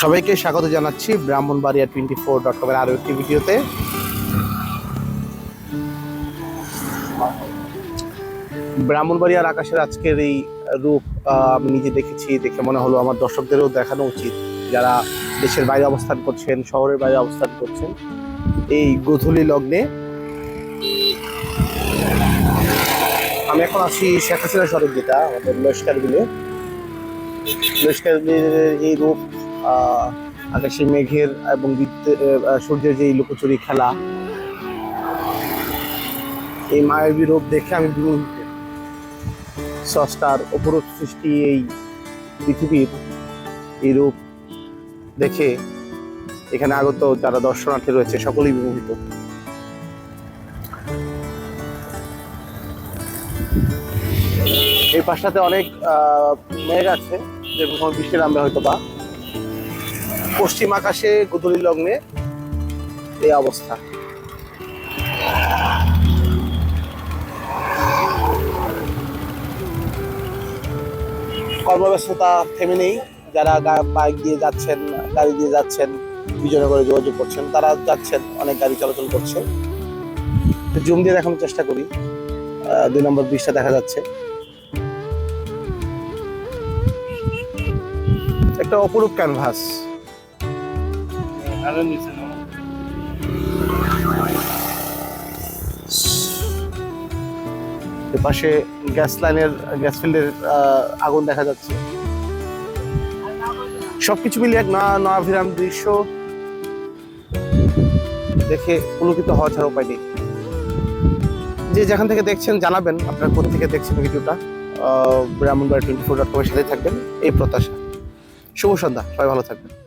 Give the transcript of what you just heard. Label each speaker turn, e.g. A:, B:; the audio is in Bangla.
A: সবাইকে স্বাগত জানাচ্ছি ব্রাহ্মণবাড়িয়া টোয়েন্টি ফোর ডট কমের আরও একটি ভিডিওতে। ব্রাহ্মণবাড়িয়ার আকাশের আজকের এই রূপ আমি নিজে দেখেছি, দেখে মনে হলো আমার দর্শকদেরও দেখানো উচিত। যারা দেশের বাইরে অবস্থান করছেন, শহরের বাইরে অবস্থান করছেন, এই গোধূলি লগ্নে। আমি এখন আছি শেখ হাসিনা সড়ক যেটা আমাদের লস্কার বিলে। লস্কার এই রূপ আকাশে মেঘের এবং সূর্যের যে লুকোচুরি খেলা, এই মায়াবী রূপ দেখে আমি স্রষ্টার অপরূপ সৃষ্টি এই পৃথিবীর এই রূপ দেখে এখানে আগত যারা দর্শনার্থী রয়েছে, সকলেই বিমোহিত। এই পাশটাতে অনেক মেঘ আছে যে কখনো বৃষ্টি নামবে হয়তো বা পশ্চিম আকাশে গুদুলি লগ্নে এই অবস্থা। কর্মব্যস্ততা থেমে নেই। যারা বাইক দিয়ে যাচ্ছেন, গাড়ি দিয়ে যাচ্ছেন বিজয়নগরে যোগাযোগ করছেন, তারা যাচ্ছেন, অনেক গাড়ি চলাচল করছে। জুম দিয়ে দেখানোর চেষ্টা করি। দুই নম্বর ব্রিজটা দেখা যাচ্ছে। একটা অপরূপ ক্যানভাস পাশে গ্যাস লাইনের গ্যাস ফিল্ডের আগুন দেখা যাচ্ছে। সবকিছু মিলিয়ে এক না নয়াভিরাম দৃশ্য দেখে পুলকিত হওয়া ছাড়া উপায় নেই। যে যেখান থেকে দেখছেন জানাবেন, আপনার কোথা থেকে দেখছেন ভিডিওটা। ব্রাহ্মণবাড়ি টোয়েন্টি ফোর ডট কমের সাথে থাকবেন। এই প্রত্যাশা। শুভ সন্ধ্যা। সবাই ভালো থাকবেন।